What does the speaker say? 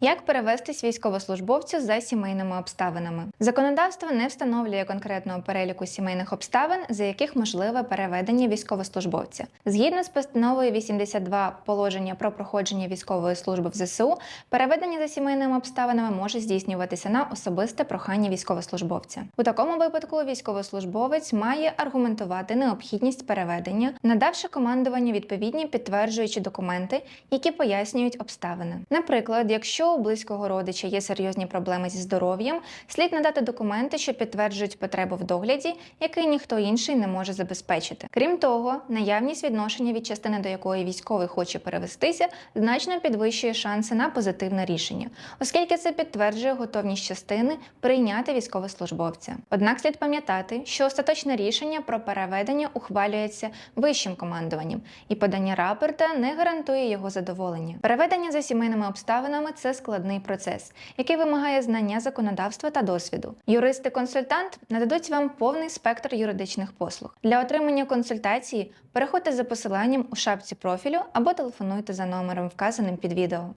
Як перевестись військовослужбовцю за сімейними обставинами? Законодавство не встановлює конкретного переліку сімейних обставин, за яких можливе переведення військовослужбовця. Згідно з постановою 82 положення про проходження військової служби в ЗСУ, переведення за сімейними обставинами може здійснюватися на особисте прохання військовослужбовця. У такому випадку військовослужбовець має аргументувати необхідність переведення, надавши командуванню відповідні підтверджуючі документи, які пояснюють обставини. Наприклад, якщо у близького родича є серйозні проблеми зі здоров'ям, слід надати документи, що підтверджують потребу в догляді, який ніхто інший не може забезпечити. Крім того, наявність відношення від частини, до якої військовий хоче перевестися, значно підвищує шанси на позитивне рішення, оскільки це підтверджує готовність частини прийняти військовослужбовця. Однак слід пам'ятати, що остаточне рішення про переведення ухвалюється вищим командуванням, і подання рапорта не гарантує його задоволення. Переведення за сімейними обставинами це складний процес, який вимагає знання законодавства та досвіду. Юристи-консультант нададуть вам повний спектр юридичних послуг. Для отримання консультації переходьте за посиланням у шапці профілю або телефонуйте за номером, вказаним під відео.